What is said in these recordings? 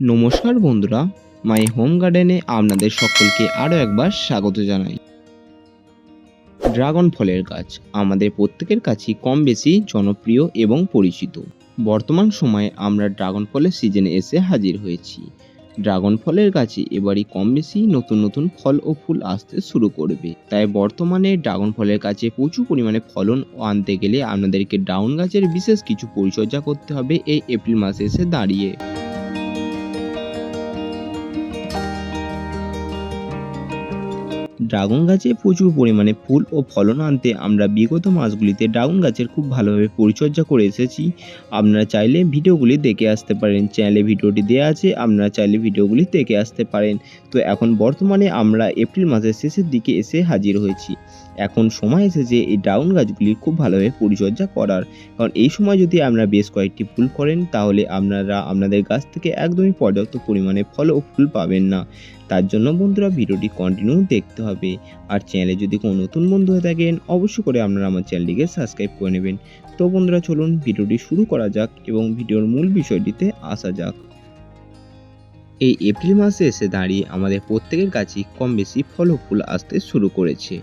নমস্কার বন্ধুরা my home গার্ডেনে আপনাদের সকলকে আরও একবার স্বাগত জানাই। ড্রাগন ফলের গাছ আমাদের প্রত্যেকের কাছেই কম বেশি জনপ্রিয় এবং পরিচিত। বর্তমান সময়ে আমরা ড্রাগন ফলের সিজনে এসে হাজির হয়েছি। ড্রাগন ফলের গাছে এবারই কম বেশি নতুন নতুন ফল ও ফুল আসতে শুরু করবে। তাই বর্তমানে ড্রাগন ফলের গাছে প্রচুর পরিমাণে ফলন আনতে গেলে আপনাদেরকে ড্রাগন গাছের বিশেষ কিছু পরিচর্যা করতে হবে এই এপ্রিল মাসে এসে দাঁড়িয়ে। ড্রাগন গাছে প্রচুর পরিমাণে ফুল ও ফলন আনতে আমরা বিগত মাসগুলিতে ড্রাগন গাছের খুব ভালোভাবে পরিচর্যা করে এসেছি। আপনারা চাইলে ভিডিওগুলি দেখে আসতে পারেন। চ্যানেলে ভিডিওটি দেওয়া আছে, আপনারা চাইলে ভিডিওগুলি দেখে আসতে পারেন। তো এখন বর্তমানে আমরা এপ্রিল মাসের শেষের দিকে এসে হাজির হয়েছি। এখন সময় এসেছে এই ড্রাগন গাছগুলির খুব ভালোভাবে পরিচর্যা করার। কারণ এই সময় যদি আপনারা বেশ কয়েকটি ফুল করেন, তাহলে আপনারা, আপনাদের গাছ থেকে একদমই পর্যাপ্ত পরিমাণে ফল ও ফুল পাবেন না। তার জন্য বন্ধুরা ভিডিওটি কন্টিনিউ দেখতে হবে। আর চ্যানেলে যদি কোনো নতুন বন্ধু হয়ে থাকেন, অবশ্যই করে আপনারা আমার চ্যানেলটিকে সাবস্ক্রাইব করে নেবেন। তো বন্ধুরা চলুন ভিডিওটি শুরু করা যাক এবং ভিডিওর মূল বিষয়টিতে আসা যাক। এই এপ্রিল মাসে এসে দাঁড়িয়ে আমাদের প্রত্যেকের কাছেই কম বেশি ফল ও ফুল আসতে শুরু করেছে।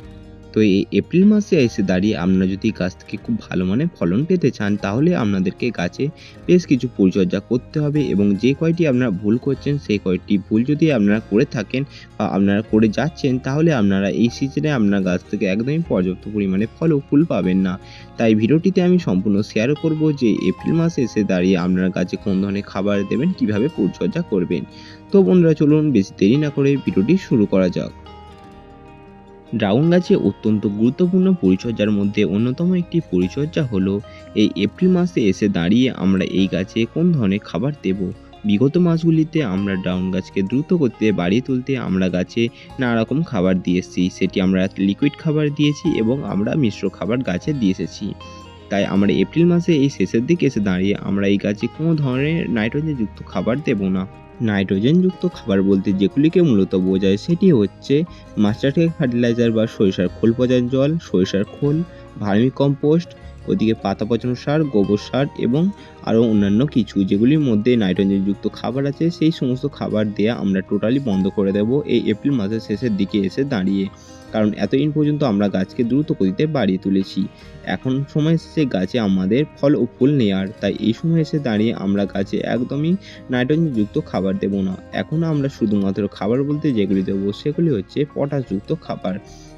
তো এই এপ্রিল মাসে এসে দাঁড়িয়ে আপনারা যদি গাছ থেকে খুব ভালো মানে ফলন পেতে চান, তাহলে আপনাদেরকে গাছে বেশ কিছু পরিচর্যা করতে হবে এবং যে কয়টি আপনারা ভুল করছেন, সেই কয়টি ভুল যদি আপনারা করে থাকেন বা আপনারা করে যাচ্ছেন, তাহলে আপনারা এই সিজনে আপনার গাছ থেকে একদমই পর্যাপ্ত পরিমাণে ফল ও ফুল পাবেন না। তাই ভিডিওটিতে আমি সম্পূর্ণ শেয়ার করব যে এপ্রিল মাসে এসে দাঁড়িয়ে আপনার গাছে কোন ধরনের খাবার দেবেন, কীভাবে পরিচর্যা করবেন। তো বন্ধুরা, চলুন বেশি দেরি না করে ভিডিওটি শুরু করা যাক। ড্রাগন গাছে অত্যন্ত গুরুত্বপূর্ণ পরিচর্যার মধ্যে অন্যতম একটি পরিচর্যা হলো, এই এপ্রিল মাসে এসে দাঁড়িয়ে আমরা এই গাছে কোন ধরনের খাবার দেব? বিগত মাসগুলিতে আমরা ড্রাগন গাছকে দ্রুত করতে, বাড়িয়ে তুলতে আমরা গাছে নানা রকম খাবার দিয়ে এসেছি। সেটি আমরা লিকুইড খাবার দিয়েছি এবং আমরা মিশ্র খাবার গাছে দিয়ে এসেছি। তাই আমরা এপ্রিল মাসে এই শেষের দিকে এসে দাঁড়িয়ে আমরা এই গাছে কোনো ধরনের নাইট্রোজেনযুক্ত খাবার দেব না। নাইট্রোজেনযুক্ত খাবার বলতে যেগুলিকে মূলত বোঝায় সেটি হচ্ছে মাস্টারটেক ফার্টিলাইজার বা সরিষার খোল পচার জল, সরিষার খোল ভার্মি কম্পোস্ট ওদিকে পাতা পচানো সার, গোবর সার এবং আরও অন্যান্য কিছু, যেগুলির মধ্যে নাইট্রোজেনযুক্ত খাবার আছে, সেই সমস্ত খাবার দেওয়া আমরা টোটালি বন্ধ করে দেব এই এপ্রিল মাসের শেষের দিকে এসে দাঁড়িয়ে। কারণ এতদিন পর্যন্ত আমরা গাছকে দ্রুত গতিতে বাড়িয়ে তুলেছি। এখন সময় এসেছে গাছে আমাদের ফল ও ফুল নেওয়ার তাই এই সময় এসে দাঁড়িয়ে আমরা গাছে একদমই নাইট্রোজেনযুক্ত খাবার দেবো না। এখন আমরা শুধুমাত্র খাবার বলতে যেগুলি দেবো, সেগুলি হচ্ছে পটাশযুক্ত খাবার।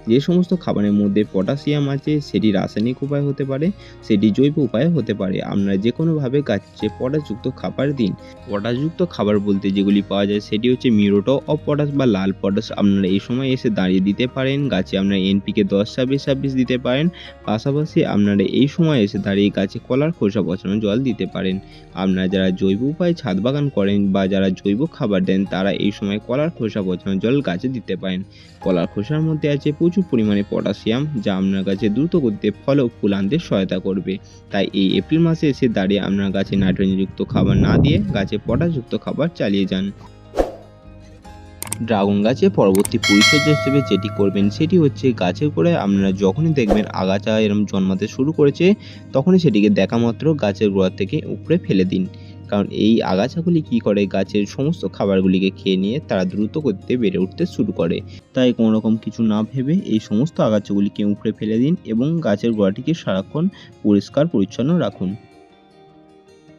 যে সমস্ত খাবারের মধ্যে পটাশিয়াম আছে, সেটি রাসায়নিক উপায় হতে পারে, সেটি জৈব উপায় হতে পারে। আমরা যে কোনোভাবে গাছে পটাশযুক্ত খাবার দিন। পটাশযুক্ত খাবার বলতে যেগুলি পাওয়া যায় সেটি হচ্ছে মিউরোটো অফ পটাশ বা লাল পটাশ। আপনারা এই সময় এসে দাঁড়িয়ে দিতে পারেন, গাছে আপনারা এনপিকে দশ ছাব্বিশ ছাব্বিশ দিতে পারেন। পাশাপাশি আপনারা এই সময় এসে দাঁড়িয়ে গাছে কলার খোসা পচানো জল দিতে পারেন। আপনারা যারা জৈব উপায়ে ছাদ বাগান করেন বা যারা জৈব খাবার দেন, তারা এই সময় কলার খোসা পচানো জল গাছে দিতে পারেন। কলার খোসার মধ্যে আছে প্রচুর পরিমাণে পটাশিয়াম, যা আপনার গাছে দ্রুত গতিতে ফল ও ফুল আনতে সহায়তা করবে। তাই এই এপ্রিল মাসে এসে দাঁড়িয়ে আপনার গাছে নাইট্রোজেনযুক্ত খাবার না দিয়ে গাছে পটাশযুক্ত খাবার চালিয়ে যান। ড্রাগন গাছে পরবর্তী পরিচর্যা হিসেবে যেটি করবেন সেটি হচ্ছে গাছের গোড়ায় আপনারা যখনই দেখবেন আগাছা এরম জন্মাতে শুরু করেছে, তখনই সেটিকে দেখা মাত্র গাছের গোড়া থেকে উপরে ফেলে দিন। কারণ এই আগাছাগুলি কি করে? গাছের সমস্ত খাবারগুলিকে খেয়ে নিয়ে তারা দ্রুত গতিতে বেড়ে উঠতে শুরু করে। তাই কোনো রকম কিছু না ভেবে এই সমস্ত আগাছাগুলিকে উপড়ে ফেলে দিন এবং গাছের গোড়াটিকে সারাক্ষণ পরিষ্কার পরিচ্ছন্ন রাখুন।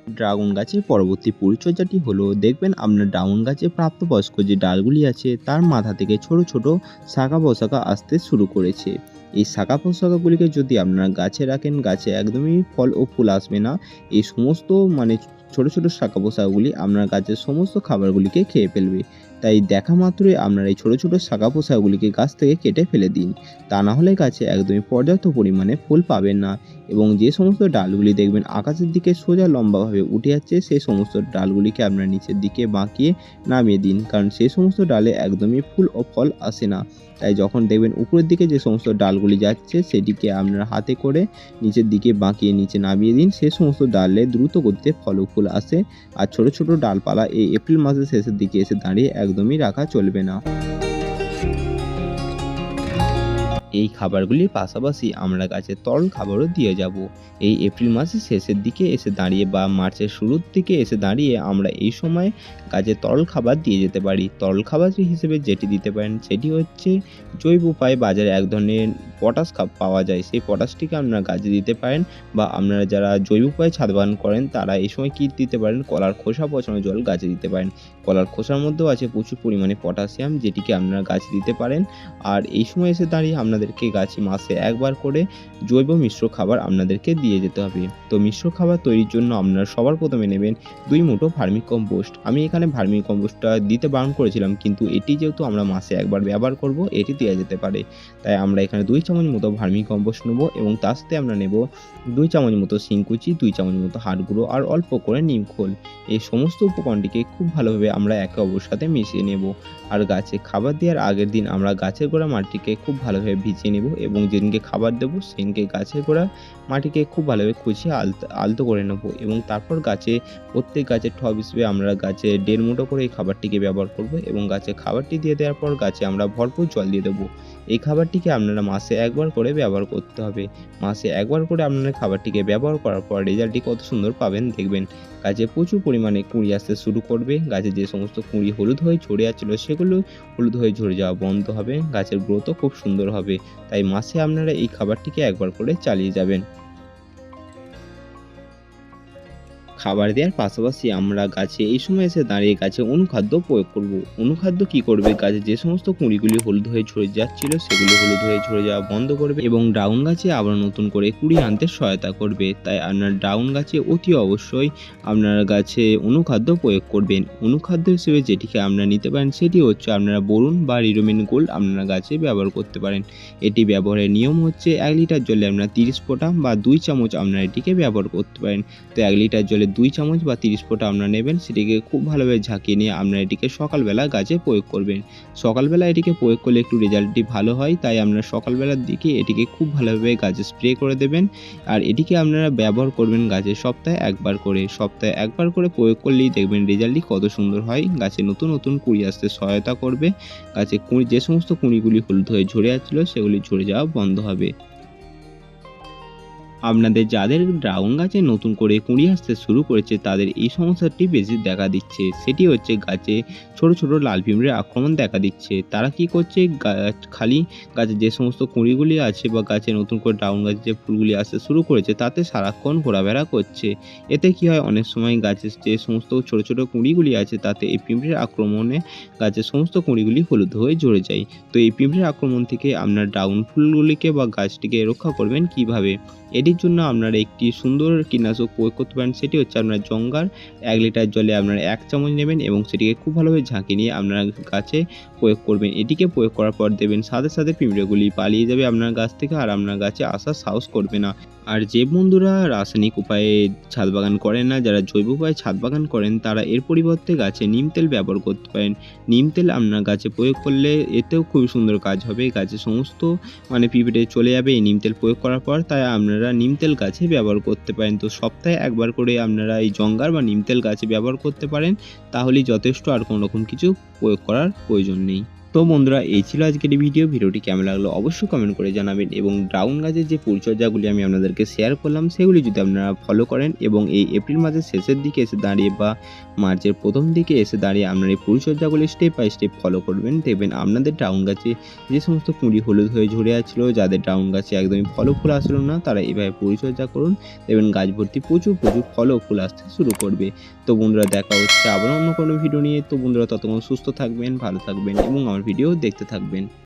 ড্রাগন গাছের পরবর্তী পরিচর্যাটি হলো, দেখবেন আপনার ড্রাগন গাছে প্রাপ্তবয়স্ক যে ডালগুলি আছে, তার মাথা থেকে ছোট ছোট শাখা পোশাকা আসতে শুরু করেছে। এই শাখা পোশাকাগুলিকে যদি আপনারা গাছে রাখেন, গাছে একদমই ফল ও ফুল আসবে না। এই সমস্ত মানে ছোট ছোট শাখা পোশাকগুলি আপনার গাছের সমস্ত খাবারগুলিকে খেয়ে ফেলবে। তাই দেখা মাত্রই আপনারা এই ছোট ছোট শাখা পোশাকগুলিকে গাছ থেকে কেটে ফেলে দিন। তা না হলে গাছে একদমই পর্যাপ্ত পরিমাণে ফুল পাবেন না এবং যে সমস্ত ডালগুলি দেখবেন আকাশের দিকে সোজা লম্বাভাবে উঠে যাচ্ছে, সেই সমস্ত ডালগুলিকে আপনার নিচের দিকে বাঁকিয়ে নামিয়ে দিন। কারণ সেই সমস্ত ডালে একদমই ফুল ও ফল আসে না। তাই যখন দেখবেন উপরের দিকে যে সমস্ত ডালগুলি যাচ্ছে, সেটিকে আপনার হাতে করে নিচের দিকে বাঁকিয়ে নিচে নামিয়ে দিন। সেই সমস্ত ডালে দ্রুত গতিতে ফল ও ফুল আসে আর ছোট ছোট ডালপালা এই এপ্রিল মাসের শেষের দিকে এসে দাঁড়িয়ে একদমই রাখা চলবে না। এই খাবারগুলির পাশাপাশি আমরা গাছে তরল খাবারও দিয়ে যাব। এই এপ্রিল মাসের শেষের দিকে এসে দাঁড়িয়ে বা মার্চের শুরুর দিকে এসে দাঁড়িয়ে আমরা এই সময় গাছে তরল খাবার দিয়ে যেতে পারি। তরল খাবার হিসেবে যেটি দিতে পারেন সেটি হচ্ছে জৈব উপায়ে বাজারে এক ধরনের পটাশ পাওয়া যায়, সেই পটাশটিকে আপনারা গাছে দিতে পারেন বা আপনারা যারা জৈব উপায়ে ছাদ বাগান করেন, তারা এই সময় কী দিতে পারেন? কলার খোসা, পচানো জল গাছে দিতে পারেন। কলার খোসার মধ্যেও আছে প্রচুর পরিমাণে পটাশিয়াম যেটিকে আপনারা গাছে দিতে পারেন। আর এই সময় এসে দাঁড়িয়ে আপনাদেরকে গাছে মাসে একবার করে জৈব মিশ্র খাবার আপনাদেরকে দিয়ে যেতে হবে। তো মিশ্র খাবার তৈরির জন্য আপনারা সবার প্রথমে নেবেন দুই মুঠো ভার্মিক কম্পোস্ট আমি এখানে ভার্মিক কম্পোস্টটা দিতে বারণ করেছিলাম, কিন্তু এটি যেহেতু আমরা মাসে একবার ব্যবহার করব, এটি দেওয়া যেতে পারে। তাই আমরা এখানে দুই চামচ মতো ভার্মি কম্পোস্ট নেব এবং তার সাথে আমরা নেব দুই চামচ মতো শিংকুচি দুই চামচ মতো হাড় গুঁড়ো আর অল্প করে নিমখোল এই সমস্ত উপকরণটিকে খুব ভালোভাবে আমরা একে অপর সাথে মিশিয়ে নেব। আর গাছে খাবার দেওয়ার আগের দিন আমরা গাছের গোড়া মাটিকে খুব ভালোভাবে ভিজিয়ে নেব এবং যেদিনকে খাবার দেবো, সেদিনকে গাছের গোড়া মাটিকে খুব ভালোভাবে খুঁচিয়ে আলতো আলতো করে নেব এবং তারপর গাছে প্রত্যেক গাছের ঠব হিসেবে আমরা গাছে দেড় মুঠো করে এই খাবারটিকে ব্যবহার করব এবং গাছে খাবারটি দিয়ে দেওয়ার পর গাছে আমরা ভরপুর জল দিয়ে দেবো। এই খাবারটিকে আপনারা মাসে একবার করে ব্যবহার করতে হবে। মাসে একবার করে আপনারা খাবারটিকে ব্যবহার করার পর রেজাল্টটি কত সুন্দর পাবেন দেখবেন। গাছে প্রচুর পরিমাণে কুঁড়ি আসতে শুরু করবে। গাছে যে সমস্ত কুঁড়ি হলুদ হয়ে ঝরে যাচ্ছিল সেগুলো হলুদ হয়ে ঝরে যাওয়া বন্ধ হবে। গাছের গ্রোথও খুব সুন্দর হবে। তাই মাসে আপনারা এই খাবারটিকে একবার করে চালিয়ে যাবেন। খাবার দেওয়ার পাশাপাশি আমরা গাছে এই সময় এসে দাঁড়িয়ে গাছে অনুখাদ্য প্রয়োগ করব। অনুখাদ্য কি করবে? গাছে যে সমস্ত কুঁড়িগুলি হলুদ হয়ে ঝরে যাচ্ছিল, সেগুলো হলুদ হয়ে ঝরে যাওয়া বন্ধ করবে এবং ডাউন গাছে আবার নতুন করে কুড়ি আনতে সহায়তা করবে। তাই আপনার ডাউন গাছে অতি অবশ্যই আপনার গাছে অনুখাদ্য প্রয়োগ করবেন। অনুখাদ্য হিসেবে যেটিকে আপনারা নিতে পারেন, সেটি হচ্ছে আপনারা বরুণ বা রিরোমিন গোল্ড আপনারা গাছে ব্যবহার করতে পারেন। এটি ব্যবহারের নিয়ম হচ্ছে এক লিটার জলে আপনারা তিরিশ ফোঁটা বা দুই চামচ আপনারা এটিকে ব্যবহার করতে পারেন। তো এক লিটার জলে দুই চামচ বা তিরিশ ফোঁটা আপনারা নেবেন, সেটিকে খুব ভালোভাবে ঝাঁকিয়ে নিয়ে আপনারা এটিকে সকালবেলা গাছে প্রয়োগ করবেন। সকালবেলা এটিকে প্রয়োগ করলে একটু রেজাল্টটি ভালো হয়, তাই আপনারা সকালবেলার দিকে এটিকে খুব ভালোভাবে গাছে স্প্রে করে দেবেন। আর এটিকে আপনারা ব্যবহার করবেন গাছে সপ্তাহে একবার করে। সপ্তাহে একবার করে প্রয়োগ করলেই দেখবেন রেজাল্টটি কত সুন্দর হয়। গাছে নতুন নতুন কুঁড়ি আসতে সহায়তা করবে। গাছে কুঁড়ি, যে সমস্ত কুঁড়িগুলি হলুদ হয়ে ঝরে যাচ্ছিল সেগুলি ঝরে যাওয়া বন্ধ হবে। আপনাদের যাদের ড্রাগন গাছে নতুন করে কুঁড়ি আসতে শুরু করেছে, তাদের এই সমস্যাটি বেশি দেখা দিচ্ছে। সেটি হচ্ছে গাছে ছোট ছোট লাল পিঁমড়ের আক্রমণ দেখা দিচ্ছে। তারা কি করছে? গাছ খালি গাছে যে সমস্ত কুঁড়িগুলি আছে বা গাছে নতুন করে ডাউন গাছে যে ফুলগুলি আসতে শুরু করেছে, তাতে সারাক্ষণ ঘোরাফেরা করছে। এতে কি হয়? অনেক সময় গাছের যে সমস্ত ছোট ছোট কুঁড়িগুলি আছে, তাতে এই পিঁপড়ের আক্রমণে গাছের সমস্ত কুঁড়িগুলি হলুদ হয়ে ঝরে যায়। তো এই পিঁপড়ের আক্রমণ থেকে আপনার ডাউন ফুলগুলিকে বা গাছটিকে রক্ষা করবেন কীভাবে? এটির জন্য আপনারা একটি সুন্দর কীটনাশক প্রয়োগ করতে পারেন। সেটি হচ্ছে আপনার জঙ্গার এক লিটার জলে আপনারা এক চামচ নেবেন এবং সেটিকে খুব ভালোভাবে ঝাঁকে নিয়ে আপনারা গাছে প্রয়োগ করবেন। এটিকে প্রয়োগ করার পর দেবেন, সাথে সাথে পিঁপড়েগুলি পালিয়ে যাবে আপনার গাছ থেকে আর আপনার গাছে আসার সাহস করবে না। আর যে বন্ধুরা রাসায়নিক উপায়ে ছাদ বাগান করেন না, যারা জৈব উপায়ে ছাদ বাগান করেন, তারা এর পরিবর্তে গাছে নিম তেল ব্যবহার করতে পারেন। নিম তেল আপনার গাছে প্রয়োগ করলে এতেও খুবই সুন্দর কাজ হবে। গাছে সমস্ত মানে পিঁপড়ে চলে যাবে, এই নিম তেল প্রয়োগ করার পর তাই আপনারা নিম তেল গাছে ব্যবহার করতে পারেন। তো সপ্তাহে একবার করে আপনারা এই জঙ্গার বা নিম তেল গাছে ব্যবহার করতে পারেন, তাহলেই যথেষ্ট আর কোনো রকম কিছু প্রয়োগ করার প্রয়োজন নেই। তো বন্ধুরা, এই ছিল আজকের ভিডিও ভিডিওটি কেমন লাগল অবশ্যই কমেন্ট করে জানাবেন এবং ড্রাগন গাছের যে পরিচর্যাগুলি আমি আপনাদেরকে শেয়ার করলাম, সেগুলি যদি আপনারা ফলো করেন এবং এই এপ্রিল মাসের শেষের দিকে এসে দাঁড়িয়ে বা মার্চের প্রথম দিকে এসে দাঁড়িয়ে আপনারা এই পরিচর্যাগুলি স্টেপ বাই স্টেপ ফলো করবেন, দেখবেন আপনাদের ড্রাগন গাছে যে সমস্ত কুঁড়ি হলুদ হয়ে ঝরে যাচ্ছিল যাদের ড্রাগন গাছে একদমই ফল ফুল আসলো না, তারা এভাবে পরিচর্যা করুন, দেখবেন গাছ ভর্তি প্রচুর প্রচুর ফল ও ফুল আসতে শুরু করবে। তো বন্ধুরা, দেখা হচ্ছে আবার অন্য কোনো ভিডিও নিয়ে। তো বন্ধুরা, ততক্ষণ সুস্থ থাকবেন, ভালো থাকবেন এবং আমার ভিডিও দেখতে থাকবেন।